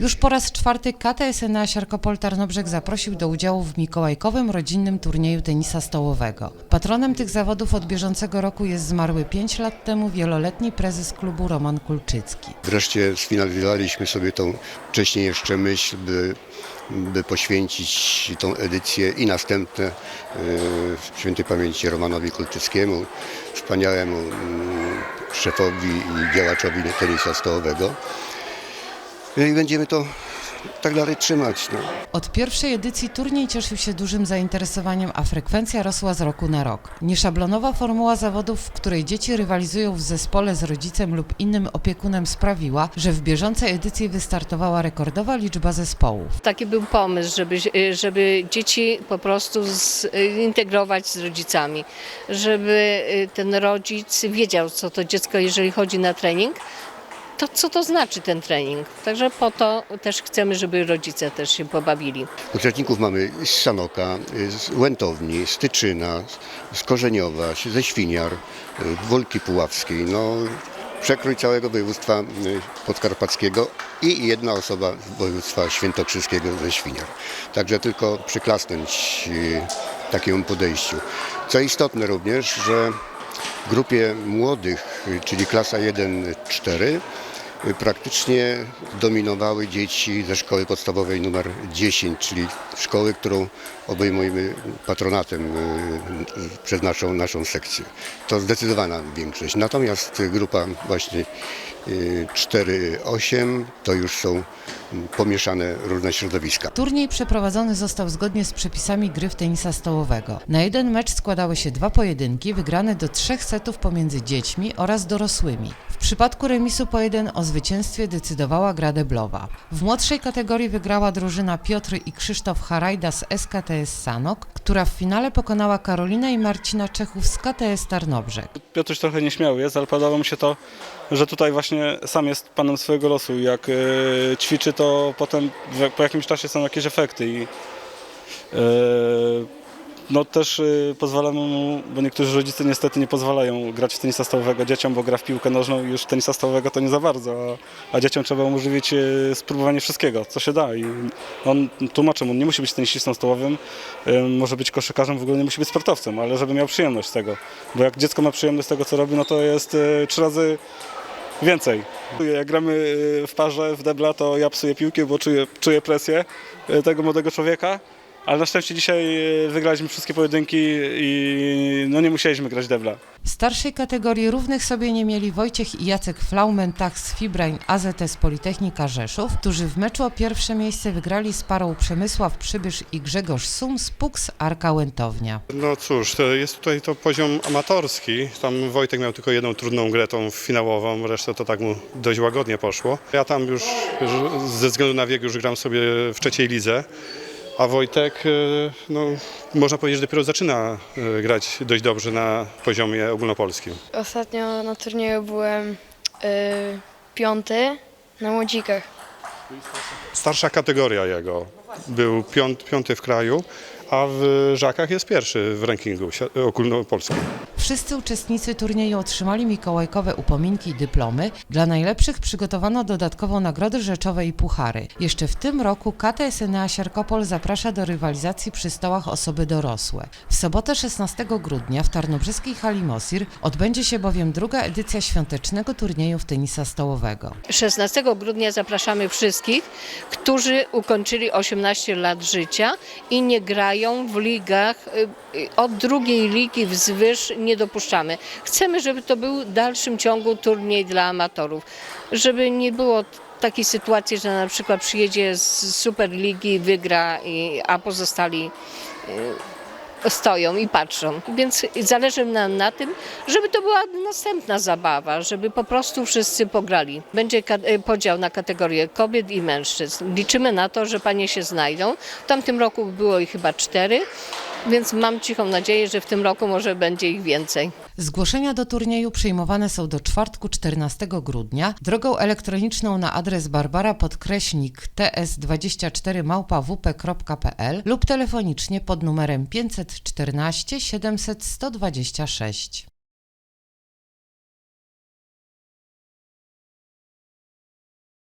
Już po raz czwarty KTSNA Siarkopol Tarnobrzeg zaprosił do udziału w mikołajkowym rodzinnym turnieju tenisa stołowego. Patronem tych zawodów od bieżącego roku jest zmarły 5 lat temu wieloletni prezes klubu Roman Kulczycki. Wreszcie sfinalizowaliśmy sobie tą wcześniej jeszcze myśl, by, by poświęcić tą edycję i następne e, świętej pamięci Romanowi Kulczyckiemu, wspaniałemu mm, szefowi i działaczowi tenisa stołowego. No I będziemy to tak dalej trzymać. No. Od pierwszej edycji turniej cieszył się dużym zainteresowaniem, a frekwencja rosła z roku na rok. Nieszablonowa formuła zawodów, w której dzieci rywalizują w zespole z rodzicem lub innym opiekunem sprawiła, że w bieżącej edycji wystartowała rekordowa liczba zespołów. Taki był pomysł, żeby, żeby dzieci po prostu zintegrować z rodzicami, żeby y, ten rodzic wiedział, co to dziecko, jeżeli chodzi na trening, to co to znaczy ten trening. Także po to też chcemy, żeby rodzice też się pobawili. Uczestników mamy z Sanoka, z Łętowni, z Tyczyna, z Korzeniowa, ze Świniar, Wolki Puławskiej. No, przekrój całego województwa y, podkarpackiego i jedna osoba z województwa świętokrzyskiego ze Świniar. Także tylko przyklasnąć y, takiemu podejściu. Co istotne również, że w grupie młodych, y, czyli klasa 1-4, y, praktycznie dominowały dzieci ze szkoły podstawowej numer 10, czyli szkoły, którą obejmujemy patronatem y, y, przez naszą, naszą sekcję. To zdecydowana większość. Natomiast grupa właśnie y, 4-8 to już są pomieszane różne środowiska. Turniej przeprowadzony został zgodnie z przepisami gry w tenisa stołowego. Na jeden mecz składały się dwa pojedynki wygrane do trzech setów pomiędzy dziećmi oraz dorosłymi. W przypadku remisu po jeden zwycięstwie decydowała gra deblowa. W młodszej kategorii wygrała drużyna Piotr i Krzysztof Harajda z SKTS Sanok, która w finale pokonała Karolinę i Marcina Czechów z KTS Tarnobrzeg. Piotruś trochę nieśmiały jest, ale podoba mi się to, że tutaj właśnie sam jest panem swojego losu jak e, ćwiczy, to potem w, po jakimś czasie są jakieś efekty i e, no też e, pozwalamy mu, bo niektórzy rodzice niestety nie pozwalają grać w tenisa stołowego dzieciom, bo gra w piłkę nożną i już tenisa stołowego to nie za bardzo, a, a dzieciom trzeba umożliwić e, spróbowanie wszystkiego, co się da i on tłumaczy mu, nie musi być tenisistą stołowym, e, może być koszykarzem, w ogóle nie musi być sportowcem, ale żeby miał przyjemność z tego, bo jak dziecko ma przyjemność z tego, co robi, no to jest trzy razy więcej. Jak gramy w parze w debla, to ja psuję piłkę, bo czuję, czuję presję tego młodego człowieka. Ale na szczęście dzisiaj e, wygraliśmy wszystkie pojedynki i no nie musieliśmy grać debla. W starszej kategorii równych sobie nie mieli Wojciech i Jacek Flaumentach z Fibrain AZS Politechnika Rzeszów, którzy w meczu o pierwsze miejsce wygrali z parą Przemysław Przybysz i Grzegorz Sum z Puks Arka Łętownia. No cóż, to jest tutaj to poziom amatorski. Tam Wojtek miał tylko jedną trudną grę, tą finałową, resztę to tak mu dość łagodnie poszło. Ja tam już już ze względu na wiek już gram sobie w trzeciej lidze, a Wojtek, e, no, można powiedzieć, że dopiero zaczyna e, grać dość dobrze na poziomie ogólnopolskim. Ostatnio na turnieju byłem y, piąty na młodzikach. Starsza kategoria jego, był piąt, piąty w kraju, a w Żakach jest pierwszy w rankingu ogólnopolskim. Wszyscy uczestnicy turnieju otrzymali mikołajkowe upominki i dyplomy. Dla najlepszych przygotowano dodatkowo nagrody rzeczowe i puchary. Jeszcze w tym roku KTSNA Siarkopol zaprasza do rywalizacji przy stołach osoby dorosłe. W sobotę 16 grudnia w tarnobrzeskiej hali Mosir odbędzie się bowiem druga edycja świątecznego turnieju w tenisa stołowego. 16 grudnia zapraszamy wszystkich, którzy ukończyli 18 lat życia i nie grają w ligach. y, y, Od drugiej ligi wzwyż nie dopuszczamy. Chcemy, żeby to był w dalszym ciągu turniej dla amatorów. Żeby nie było takiej sytuacji, że na przykład przyjedzie z Superligi, wygra, i, a pozostali stoją i patrzą. Więc zależy nam na tym, żeby to była następna zabawa, żeby po prostu wszyscy pograli. Będzie e, podział na kategorie kobiet i mężczyzn. Liczymy na to, że panie się znajdą. W tamtym roku było ich chyba cztery, więc mam cichą nadzieję, że w tym roku może będzie ich więcej. Zgłoszenia do turnieju przyjmowane są do czwartku 14 grudnia drogą elektroniczną na adres barbara podkreśnik ts24 małpawp.pl lub telefonicznie pod numerem 514 700 126.